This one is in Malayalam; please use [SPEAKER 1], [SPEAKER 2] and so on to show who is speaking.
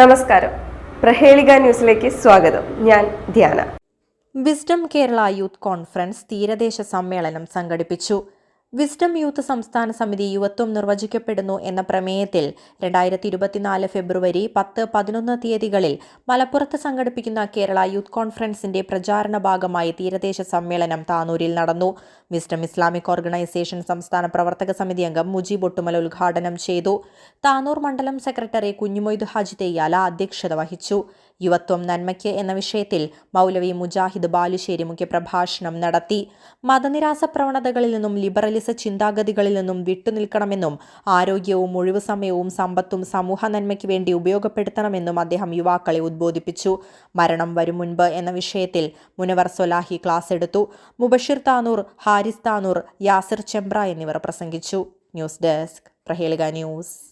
[SPEAKER 1] നമസ്കാരം. പ്രഹേളിക ന്യൂസിലേക്ക് സ്വാഗതം. ഞാൻ ധ്യാന.
[SPEAKER 2] വിസ്ഡം കേരള യൂത്ത് കോൺഫറൻസ് തീരദേശ സമ്മേളനം സംഘടിപ്പിച്ചു. വിസ്ഡം യൂത്ത് സംസ്ഥാന സമിതി യുവത്വം നിർവചിക്കപ്പെടുന്നു എന്ന പ്രമേയത്തിൽ രണ്ടായിരത്തി ഇരുപത്തിനാല് ഫെബ്രുവരി പത്ത് പതിനൊന്ന് തീയതികളിൽ മലപ്പുറത്ത് സംഘടിപ്പിക്കുന്ന കേരള യൂത്ത് കോൺഫറൻസിന്റെ പ്രചാരണ ഭാഗമായി തീരദേശ സമ്മേളനം താനൂരിൽ നടന്നു. വിസ്ഡം ഇസ്ലാമിക് ഓർഗനൈസേഷൻ സംസ്ഥാന പ്രവർത്തക സമിതി അംഗം മുജീബ് ഒട്ടുമൽ ഉദ്ഘാടനം ചെയ്തു. താനൂർ മണ്ഡലം സെക്രട്ടറി കുഞ്ഞുമൊയ്ദ് ഹാജി തെയ്യാല അധ്യക്ഷത വഹിച്ചു. യുവത്വം നന്മയ്ക്ക് എന്ന വിഷയത്തിൽ മൗലവി മുജാഹിദ് ബാലുശ്ശേരി മുഖ്യപ്രഭാഷണം നടത്തി. മതനിരാസ പ്രവണതകളിൽ നിന്നും ലിബറലിസ ചിന്താഗതികളിൽ നിന്നും വിട്ടുനിൽക്കണമെന്നും ആരോഗ്യവും ഒഴിവു സമയവും സമ്പത്തും സമൂഹ നന്മയ്ക്ക് വേണ്ടി ഉപയോഗപ്പെടുത്തണമെന്നും അദ്ദേഹം യുവാക്കളെ ഉദ്ബോധിപ്പിച്ചു. മരണം വരും മുൻപ് എന്ന വിഷയത്തിൽ മുനവർ സൊലാഹി ക്ലാസ് എടുത്തു. മുബഷിർ താനൂർ ഹാരിസ് താനൂർ യാസിർ ചെമ്പ്ര എന്നിവർ പ്രസംഗിച്ചു. News desk Prahelika news.